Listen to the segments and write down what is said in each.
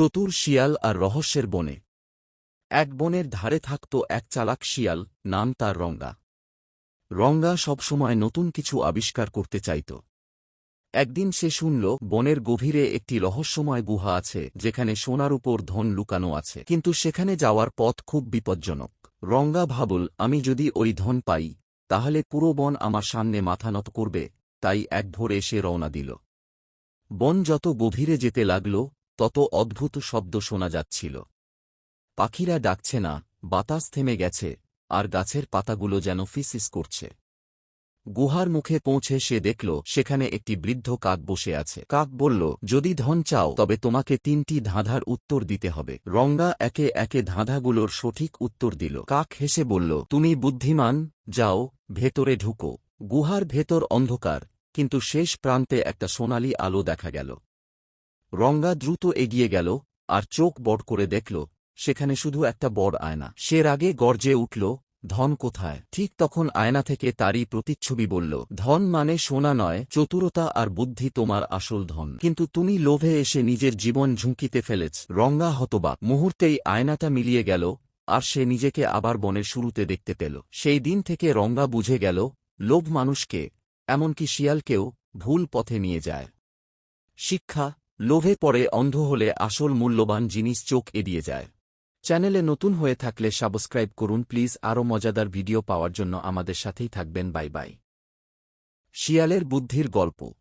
চতুর শিয়াল আর রহস্যের বনে। এক বনের ধারে থাকত এক চালাক শিয়াল, নাম তার রঙ্গা। রঙ্গা সবসময় নতুন কিছু আবিষ্কার করতে চাইত। একদিন সে শুনল, বনের গভীরে একটি রহস্যময় গুহা আছে, যেখানে সোনার উপর ধন লুকানো আছে। কিন্তু সেখানে যাওয়ার পথ খুব বিপজ্জনক। রঙ্গা ভাবল, আমি যদি ওই ধন পাই, তাহলে পুরো বন আমার সামনে মাথা নত করবে। তাই এক ভোরে সে রওনা দিল। বন যত গভীরে যেতে লাগল তত অদ্ভুত শব্দ শোনা যাচ্ছিল। পাখিরা ডাকছে না, বাতাস থেমে গেছে, আর গাছের পাতাগুলো যেন ফিসিস করছে। গুহার মুখে পৌঁছে সে দেখল, সেখানে একটি বৃদ্ধ কাক বসে আছে। কাক বলল, যদি ধন চাও, তবে তোমাকে তিনটি ধাঁধার উত্তর দিতে হবে। রঙ্গা একে একে ধাঁধাগুলোর সঠিক উত্তর দিল। কাক হেসে বলল, তুমি বুদ্ধিমান, যাও, ভেতরে ঢুকো। গুহার ভেতর অন্ধকার, কিন্তু শেষ প্রান্তে একটা সোনালি আলো দেখা গেল। রঙ্গা দ্রুত এগিয়ে গেল আর চোখ বড় করে দেখল, সেখানে শুধু একটা বড় আয়না। সে আগে গর্জে উঠল, ধন কোথায়? ঠিক তখন আয়না থেকে তারই প্রতিচ্ছবি বলল, ধন মানে সোনা নয়, চতুরতা আর বুদ্ধি তোমার আসল ধন। কিন্তু তুমি লোভে এসে নিজের জীবন ঝুঁকিতে ফেলেছ। রঙ্গা হতবাক, মুহূর্তেই আয়নাটা মিলিয়ে গেল আর সে নিজেকে আবার বনের শুরুতে দেখতে পেল। সেই দিন থেকে রঙ্গা বুঝে গেল, লোভ মানুষকে, এমনকি শিয়ালকেও, ভুল পথে নিয়ে যায়। শিক্ষা লোভে পড়ে অন্ধ হলে আসল মূল্যবান জিনিস চোখ এড়িয়ে যায়। চ্যানেলে নতুন হয়ে থাকলে সাবস্ক্রাইব করুন প্লিজ। আরও মজাদার ভিডিও পাওয়ার জন্য আমাদের সাথেই থাকবেন। Bye bye. শিয়ালের বুদ্ধির গল্প।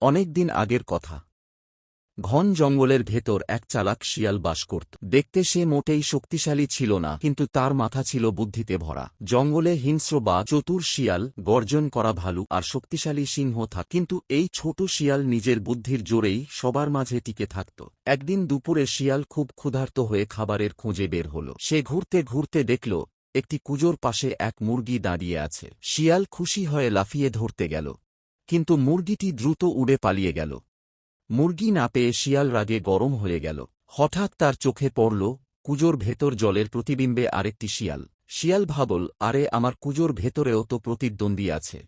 অনেকদিন আগের কথা। ঘন জঙ্গলের ভেতর এক চালাক শিয়াল বাস করত। দেখতে সে মোটেই শক্তিশালী ছিল না, কিন্তু তার মাথা ছিল বুদ্ধিতে ভরা। জঙ্গলে হিংস্র বা চতুর শিয়াল গর্জন করা ভালু আর শক্তিশালী সিংহ থাক, কিন্তু এই ছোট শিয়াল নিজের বুদ্ধির জোরেই সবার মাঝে টিকে থাকত। একদিন দুপুরে শিয়াল খুব ক্ষুধার্ত হয়ে খাবারের খোঁজে বের হল। সে ঘুরতে ঘুরতে দেখল, একটি কুজোর পাশে এক মুরগি দাঁড়িয়ে আছে। শিয়াল খুশি হয়ে লাফিয়ে ধরতে গেল, কিন্তু মুরগিটি দ্রুত উড়ে পালিয়ে গেল। মুরগি না পেয়ে শিয়াল রাগে গরম হয়ে গেল। হঠাৎ তার চোখে পড়ল, কুজোর ভেতর জলের প্রতিবিম্বে আরেকটি শিয়াল। শিয়াল ভাবল, আরে, আমার কুজোর ভেতরেও তো প্রতিদ্বন্দ্বী আছে।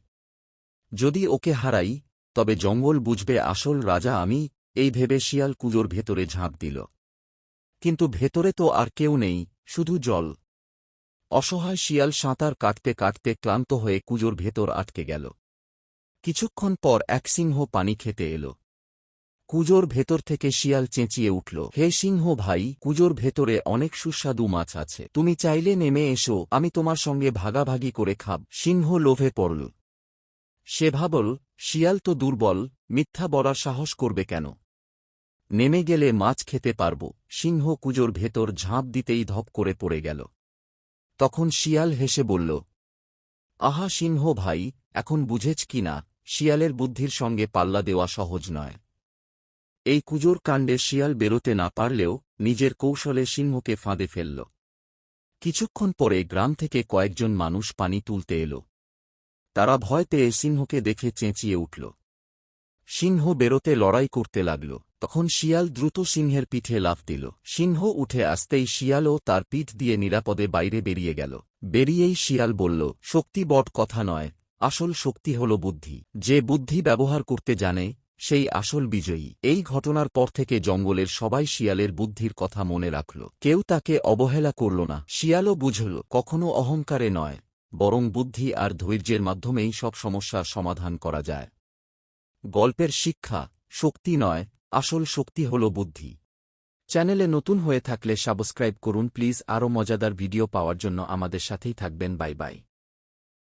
যদি ওকে হারাই, তবে জঙ্গল বুঝবে আসল রাজা আমি। এই ভেবে শিয়াল কুজোর ভেতরে ঝাঁপ দিল। কিন্তু ভেতরে তো আর কেউ নেই, শুধু জল। অসহায় শিয়াল সাঁতার কাটতে কাটতে ক্লান্ত হয়ে কুজোর ভেতর আটকে গেল। কিছুক্ষণ পর এক সিংহ পানি খেতে এলো। কুজোর ভেতর থেকে শিয়াল চেঁচিয়ে উঠল, হে সিংহ ভাই, কুজোর ভেতরে অনেক সুস্বাদু মাছ আছে। তুমি চাইলে নেমে এসো, আমি তোমার সঙ্গে ভাগাভাগি করে খাব সিংহ লোভে পড়ল। সে ভাবল, শিয়াল তো দুর্বল, মিথ্যা বলার সাহস করবে কেন? নেমে গেলে মাছ খেতে পারব সিংহ কুজোর ভেতর ঝাঁপ দিতেই ধপ করে পড়ে গেল। তখন শিয়াল হেসে বলল, আহা সিংহ ভাই, এখন বুঝেছ কি না, শিয়ালের বুদ্ধির সঙ্গে পাল্লা দেওয়া সহজ নয়। এই কুজোর কাণ্ডে শিয়াল বেরোতে না পারলেও নিজের কৌশলে সিংহকে ফাঁদে ফেলল। কিছুক্ষণ পরে গ্রাম থেকে কয়েকজন মানুষ পানি তুলতে এল। তারা ভয় পেয়ে সিংহকে দেখে চেঁচিয়ে উঠল। সিংহ বেরোতে লড়াই করতে লাগল। তখন শিয়াল দ্রুত সিংহের পিঠে লাফ দিল। সিংহ উঠে আসতেই শিয়ালও তার পিঠ দিয়ে নিরাপদে বাইরে বেরিয়ে গেল। বেরিয়েই শিয়াল বলল, শক্তি বট কথা নয়। আসল শক্তি হল বুদ্ধি। যে বুদ্ধি ব্যবহার করতে জানে সেই আসল বিজয়ী। এই ঘটনার পর থেকে জঙ্গলের সবাই শিয়ালের বুদ্ধির কথা মনে রাখল। কেউ তাকে অবহেলা করল না। শিয়ালও বুঝল, কখনো অহংকারে নয়, বরং বুদ্ধি আর ধৈর্যের মাধ্যমেই সব সমস্যার সমাধান করা যায়। গল্পের শিক্ষা, শক্তি নয়, আসল শক্তি হল বুদ্ধি। চ্যানেলে নতুন হয়ে থাকলে সাবস্ক্রাইব করুন প্লিজ। আরও মজাদার ভিডিও পাওয়ার জন্য আমাদের সাথেই থাকবেন। Bye bye.